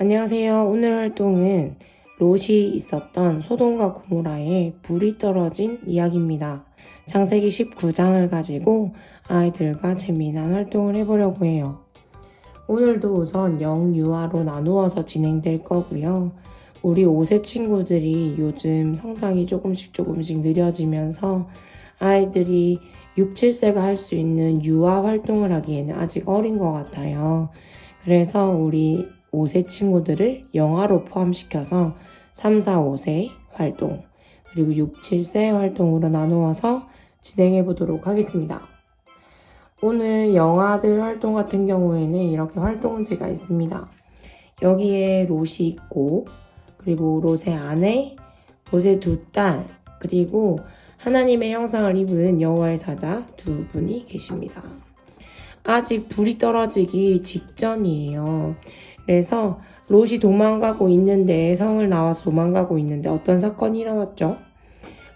안녕하세요. 오늘 활동은 롯이 있었던 소돔과 고모라에 불이 떨어진 이야기입니다. 창세기 19장을 가지고 아이들과 재미난 활동을 해보려고 해요. 오늘도 우선 영유아로 나누어서 진행될 거고요. 우리 5세 친구들이 요즘 성장이 조금씩 조금씩 느려지면서 아이들이 6, 7세가 할 수 있는 유아 활동을 하기에는 아직 어린 것 같아요. 그래서 우리 5세 친구들을 영화로 포함시켜서 3, 4, 5세 활동, 그리고 6, 7세 활동으로 나누어서 진행해 보도록 하겠습니다. 오늘 영화들 활동 같은 경우에는 이렇게 활동지가 있습니다. 여기에 롯이 있고, 그리고 롯의 아내, 롯의 두 딸, 그리고 하나님의 형상을 입은 여호와의 사자 두 분이 계십니다. 아직 불이 떨어지기 직전이에요. 그래서 롯이 도망가고 있는데 성을 나와서 도망가고 있는데 어떤 사건이 일어났죠?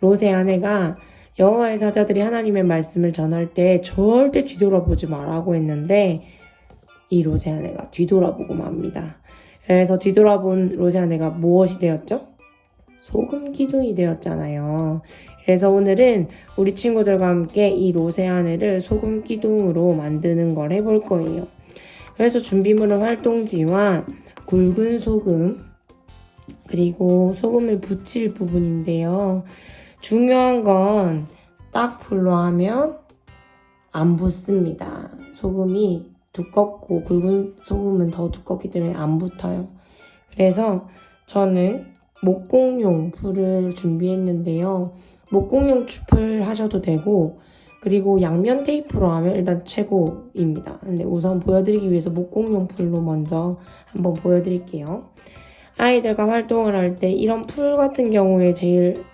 롯의 아내가 여호와의 사자들이 하나님의 말씀을 전할 때 절대 뒤돌아보지 말라고 했는데 이 롯의 아내가 뒤돌아보고 맙니다. 그래서 뒤돌아본 롯의 아내가 무엇이 되었죠? 소금 기둥이 되었잖아요. 그래서 오늘은 우리 친구들과 함께 이 롯의 아내를 소금 기둥으로 만드는 걸 해볼 거예요. 그래서 준비물은 활동지와 굵은 소금, 그리고 소금을 붙일 부분인데요. 중요한 건 딱 불로 하면 안 붙습니다. 소금이 두껍고 굵은 소금은 더 두껍기 때문에 안 붙어요. 그래서 저는 목공용 풀을 준비했는데요. 목공용 풀 하셔도 되고 그리고 양면 테이프로 하면 일단 최고입니다. 근데 우선 보여드리기 위해서 목공용 풀로 먼저 한번 보여드릴게요. 아이들과 활동을 할 때 이런 풀 같은 경우에 제일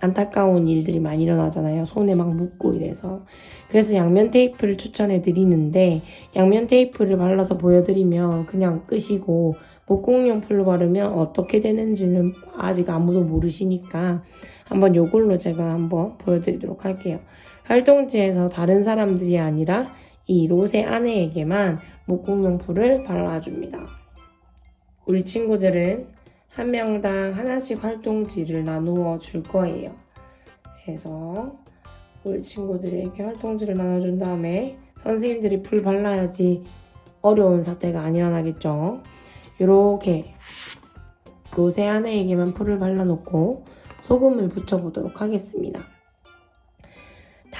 안타까운 일들이 많이 일어나잖아요. 손에 막 묻고 이래서. 그래서 양면 테이프를 추천해 드리는데 양면 테이프를 발라서 보여드리면 그냥 끄시고 목공용 풀로 바르면 어떻게 되는지는 아직 아무도 모르시니까 한번 요걸로 제가 한번 보여드리도록 할게요. 활동지에서 다른 사람들이 아니라 이 롯의 아내에게만 목공용 풀을 발라줍니다. 우리 친구들은 한 명당 하나씩 활동지를 나누어 줄 거예요. 그래서 우리 친구들에게 활동지를 나눠준 다음에 선생님들이 풀 발라야지 어려운 사태가 안 일어나겠죠. 이렇게 롯의 아내에게만 풀을 발라놓고 소금을 붙여보도록 하겠습니다.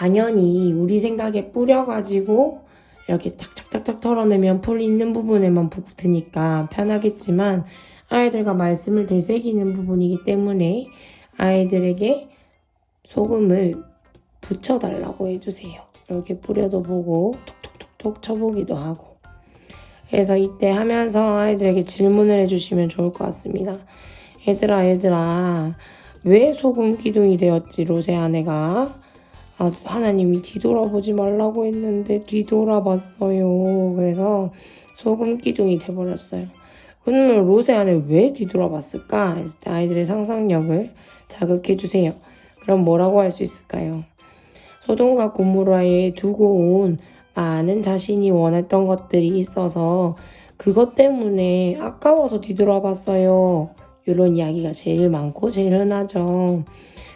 당연히 우리 생각에 뿌려가지고 이렇게 탁탁탁탁 털어내면 풀 있는 부분에만 붙으니까 편하겠지만 아이들과 말씀을 되새기는 부분이기 때문에 아이들에게 소금을 붙여달라고 해주세요. 이렇게 뿌려도 보고 톡톡톡톡 쳐보기도 하고 그래서 이때 하면서 아이들에게 질문을 해주시면 좋을 것 같습니다. 얘들아 얘들아 왜 소금 기둥이 되었지 아내가 아, 하나님이 뒤돌아보지 말라고 했는데 뒤돌아봤어요. 그래서 소금 기둥이 돼버렸어요. 그러면 롯의 아내 왜 뒤돌아봤을까? 했을 때 아이들의 상상력을 자극해 주세요. 그럼 뭐라고 할 수 있을까요? 소돔과 고모라에 두고 온 많은 자신이 원했던 것들이 있어서 그것 때문에 아까워서 뒤돌아봤어요. 이런 이야기가 제일 많고 제일 흔하죠.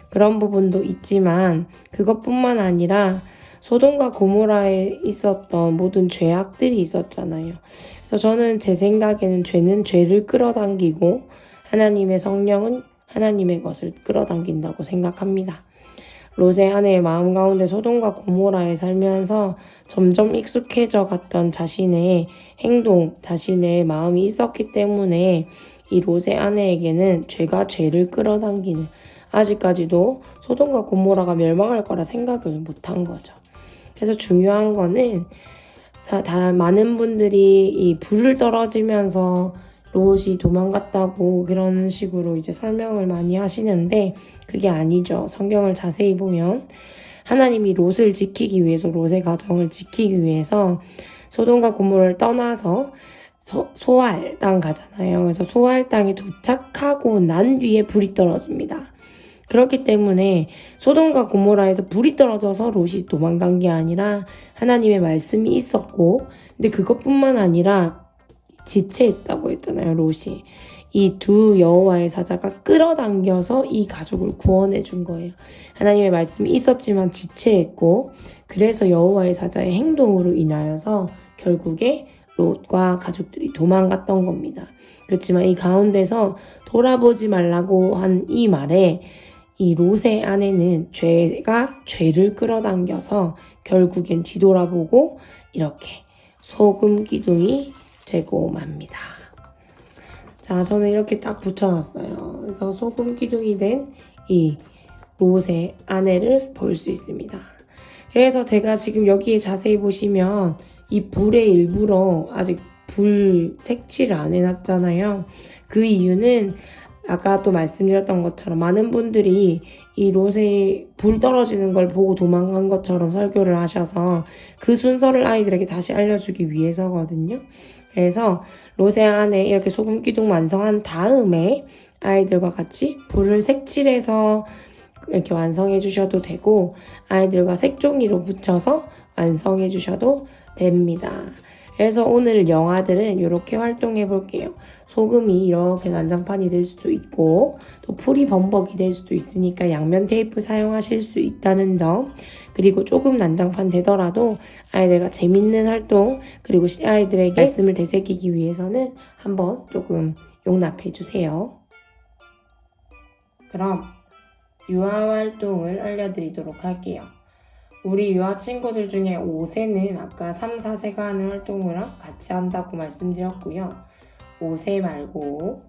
그런 부분도 있지만 그것뿐만 아니라 소돔과 고모라에 있었던 모든 죄악들이 있었잖아요. 그래서 저는 제 생각에는 죄는 죄를 끌어당기고 하나님의 성령은 하나님의 것을 끌어당긴다고 생각합니다. 롯의 아내의 마음 가운데 소돔과 고모라에 살면서 점점 익숙해져 갔던 자신의 행동, 자신의 마음이 있었기 때문에 이 롯의 아내에게는 죄가 죄를 끌어당기는 아직까지도 소돔과 고모라가 멸망할 거라 생각을 못한 거죠. 그래서 중요한 거는 다, 다 많은 분들이 이 불을 떨어지면서 롯이 도망갔다고 그런 식으로 이제 설명을 많이 하시는데 그게 아니죠. 성경을 자세히 보면 하나님이 롯을 지키기 위해서 롯의 가정을 지키기 위해서 소돔과 고모를 떠나서 소, 소알 땅 가잖아요. 그래서 소알 땅에 도착하고 난 뒤에 불이 떨어집니다. 그렇기 때문에 소돔과 고모라에서 불이 떨어져서 롯이 도망간 게 아니라 하나님의 말씀이 있었고 근데 그것뿐만 아니라 지체했다고 했잖아요, 롯이. 이 두 여호와의 사자가 끌어당겨서 이 가족을 구원해 준 거예요. 하나님의 말씀이 있었지만 지체했고 그래서 여호와의 사자의 행동으로 인하여서 결국에 롯과 가족들이 도망갔던 겁니다. 그렇지만 이 가운데서 돌아보지 말라고 한 이 말에 이 롯의 아내는 죄가 죄를 끌어당겨서 결국엔 뒤돌아보고 이렇게 소금 기둥이 되고 맙니다. 자, 저는 이렇게 딱 붙여놨어요. 그래서 소금 기둥이 된 이 롯의 아내를 볼 수 있습니다. 그래서 제가 지금 여기에 자세히 보시면 이 불에 일부러 아직 불 색칠을 안 해놨잖아요. 그 이유는 아까 또 말씀드렸던 것처럼 많은 분들이 이 롯에 불 떨어지는 걸 보고 도망간 것처럼 설교를 하셔서 그 순서를 아이들에게 다시 알려주기 위해서거든요. 그래서 롯의 안에 이렇게 소금 기둥 완성한 다음에 아이들과 같이 불을 색칠해서 이렇게 완성해 주셔도 되고 아이들과 색종이로 붙여서 완성해 주셔도 됩니다. 그래서 오늘 영화들은 이렇게 활동해 볼게요. 소금이 이렇게 난장판이 될 수도 있고 또 풀이 범벅이 될 수도 있으니까 양면 테이프 사용하실 수 있다는 점 그리고 조금 난장판 되더라도 아이들과 재밌는 활동 그리고 시- 아이들에게 말씀을 되새기기 위해서는 한번 조금 용납해 주세요. 그럼 유아 활동을 알려드리도록 할게요. 우리 유아 친구들 중에 5세는 아까 3, 4세가 하는 활동을 같이 한다고 말씀드렸고요. 5세 말고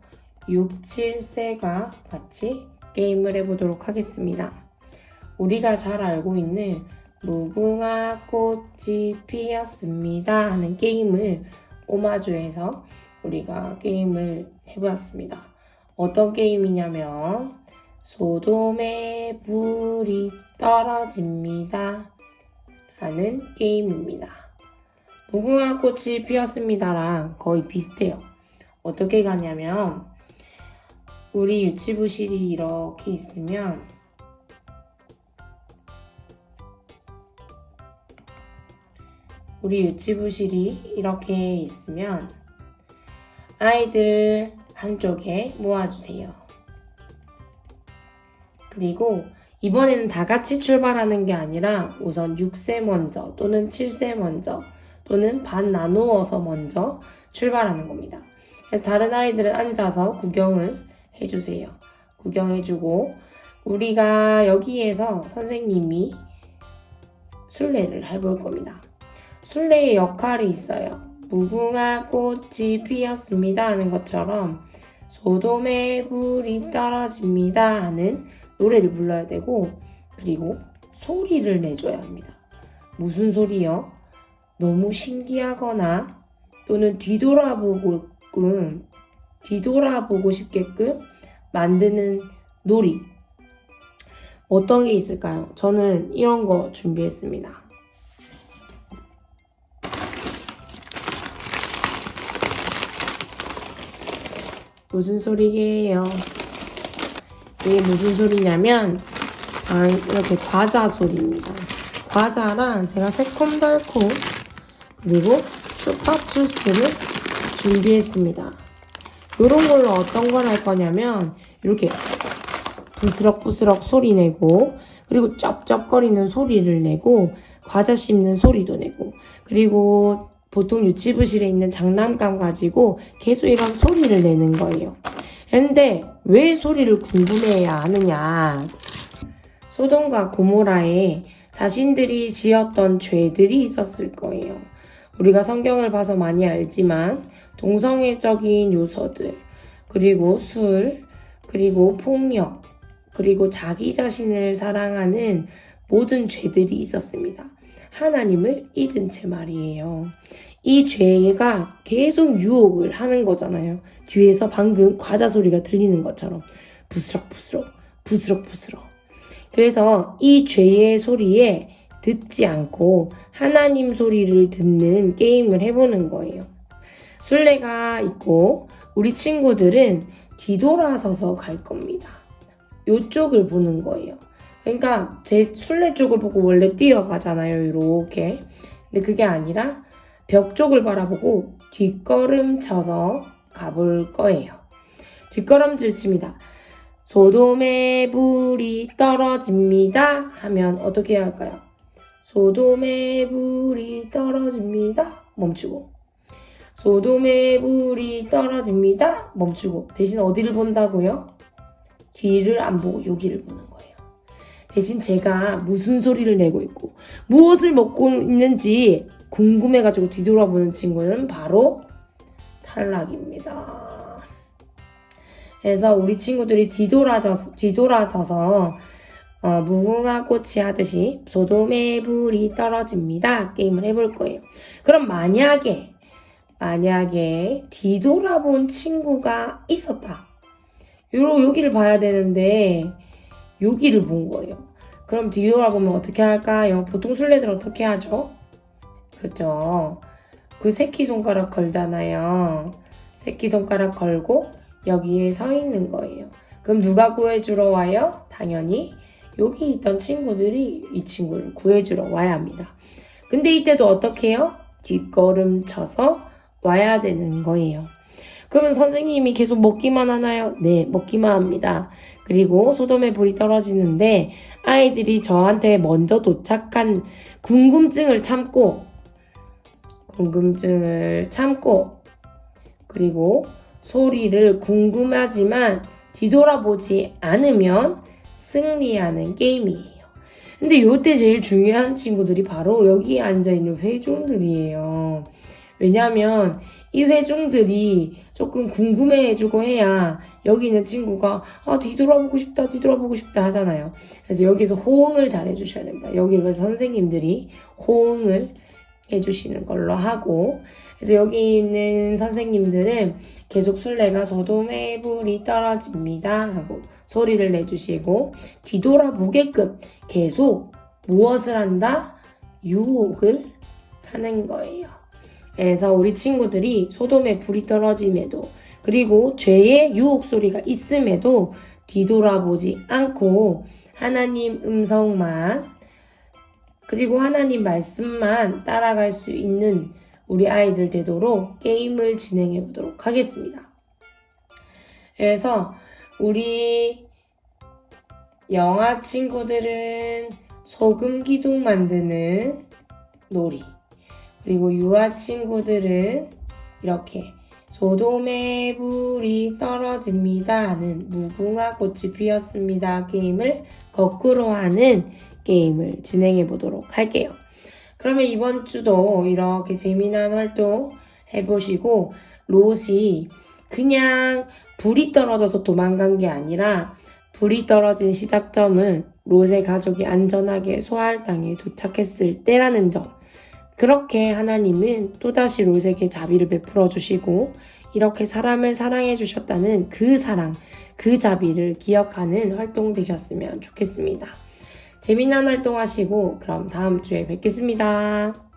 6, 7세가 같이 게임을 해보도록 하겠습니다. 우리가 잘 알고 있는 무궁화 꽃이 피었습니다 하는 게임을 오마주해서 우리가 게임을 해보았습니다. 어떤 게임이냐면 소돔에 불이 떨어집니다 하는 게임입니다. 무궁화 꽃이 피었습니다랑 거의 비슷해요. 어떻게 가냐면 우리 유치부실이 이렇게 있으면 우리 유치부실이 이렇게 있으면 아이들 한쪽에 모아주세요. 그리고 이번에는 다 같이 출발하는 게 아니라 우선 6세 먼저 또는 7세 먼저 또는 반 나누어서 먼저 출발하는 겁니다. 그래서 다른 아이들은 앉아서 구경을 해주세요. 구경해주고 우리가 여기에서 선생님이 술래를 해볼 겁니다. 술래의 역할이 있어요. 무궁화 꽃이 피었습니다 하는 것처럼 소돔에 불이 떨어집니다 하는 노래를 불러야 되고 그리고 소리를 내줘야 합니다. 무슨 소리요? 너무 신기하거나 또는 뒤돌아보고끔 뒤돌아보고 싶게끔 만드는 놀이 어떤 게 있을까요? 저는 이런 거 준비했습니다. 무슨 소리게요? 이게 무슨 소리냐면 아, 이렇게 과자 소리입니다. 과자랑 제가 새콤달콤 그리고 슈퍼주스를 준비했습니다. 이런 걸로 어떤 걸 할 거냐면 이렇게 부스럭부스럭 소리 내고 그리고 쩝쩝거리는 소리를 내고 과자 씹는 소리도 내고 그리고 보통 유치부실에 있는 장난감 가지고 계속 이런 소리를 내는 거예요. 근데 왜 소리를 궁금해야 하느냐? 소돔과 고모라에 자신들이 지었던 죄들이 있었을 거예요. 우리가 성경을 봐서 많이 알지만 동성애적인 요소들, 그리고 술, 그리고 폭력, 그리고 자기 자신을 사랑하는 모든 죄들이 있었습니다. 하나님을 잊은 채 말이에요. 이 죄가 계속 유혹을 하는 거잖아요. 뒤에서 방금 과자 소리가 들리는 것처럼 부스럭부스럭, 부스럭부스럭. 그래서 이 죄의 소리에 듣지 않고 하나님 소리를 듣는 게임을 해보는 거예요. 술래가 있고 우리 친구들은 뒤돌아서서 갈 겁니다. 요쪽을 보는 거예요. 그러니까 제 술래 쪽을 보고 원래 뛰어가잖아요. 이렇게. 근데 그게 아니라 벽 쪽을 바라보고 뒷걸음 쳐서 가볼 거예요. 뒷걸음질 칩니다. 소돔의 불이 떨어집니다. 하면 어떻게 해야 할까요? 소돔의 불이 떨어집니다. 멈추고. 소돔의 불이 떨어집니다. 멈추고. 대신 어디를 본다고요? 뒤를 안 보고 여기를 보는 거예요. 대신 제가 무슨 소리를 내고 있고 무엇을 먹고 있는지 궁금해가지고 뒤돌아보는 친구는 바로 탈락입니다. 그래서 우리 친구들이 뒤돌아서, 뒤돌아서서 어, 무궁화 꽃이 하듯이 소돔의 불이 떨어집니다. 게임을 해볼 거예요. 그럼 만약에 만약에 뒤돌아본 친구가 있었다. 요로 여기를 봐야 되는데 여기를 본 거예요. 그럼 뒤돌아보면 어떻게 할까요? 보통 술래들 어떻게 하죠? 그죠? 그 새끼손가락 걸잖아요. 새끼손가락 걸고 여기에 서 있는 거예요. 그럼 누가 구해주러 와요? 당연히 여기 있던 친구들이 이 친구를 구해주러 와야 합니다. 근데 이때도 어떻게 해요? 뒷걸음 쳐서 와야 되는 거예요. 그러면 선생님이 계속 먹기만 하나요? 네, 먹기만 합니다. 그리고 소돔의 불이 떨어지는데 아이들이 저한테 먼저 도착한 궁금증을 참고 궁금증을 참고 그리고 소리를 궁금하지만 뒤돌아보지 않으면 승리하는 게임이에요. 근데 요때 제일 중요한 친구들이 바로 여기 앉아있는 회중들이에요. 왜냐면 이 회중들이 조금 궁금해해주고 해야 여기 있는 친구가 아 뒤돌아보고 싶다 뒤돌아보고 싶다 하잖아요. 그래서 여기서 호응을 잘 해주셔야 됩니다. 여기 그래서 선생님들이 호응을 해주시는 걸로 하고 그래서 여기 있는 선생님들은 계속 술래가 소돔의 불이 떨어집니다 하고 소리를 내주시고 뒤돌아보게끔 계속 무엇을 한다? 유혹을 하는 거예요. 그래서 우리 친구들이 소돔의 불이 떨어짐에도 그리고 죄의 유혹 소리가 있음에도 뒤돌아보지 않고 하나님 음성만 그리고 하나님 말씀만 따라갈 수 있는 우리 아이들 되도록 게임을 진행해 보도록 하겠습니다. 그래서 우리 영아 친구들은 소금 기둥 만드는 놀이 그리고 유아 친구들은 이렇게 소돔의 불이 떨어집니다 하는 무궁화 꽃이 피었습니다 게임을 거꾸로 하는 게임을 진행해 보도록 할게요. 그러면 이번 주도 이렇게 재미난 활동 해보시고 롯이 그냥 불이 떨어져서 도망간 게 아니라 불이 떨어진 시작점은 롯의 가족이 안전하게 소알 땅에 도착했을 때라는 점. 그렇게 하나님은 또다시 롯에게 자비를 베풀어 주시고 이렇게 사람을 사랑해 주셨다는 그 사랑, 그 자비를 기억하는 활동 되셨으면 좋겠습니다. 재미난 활동 하시고 그럼 다음 주에 뵙겠습니다.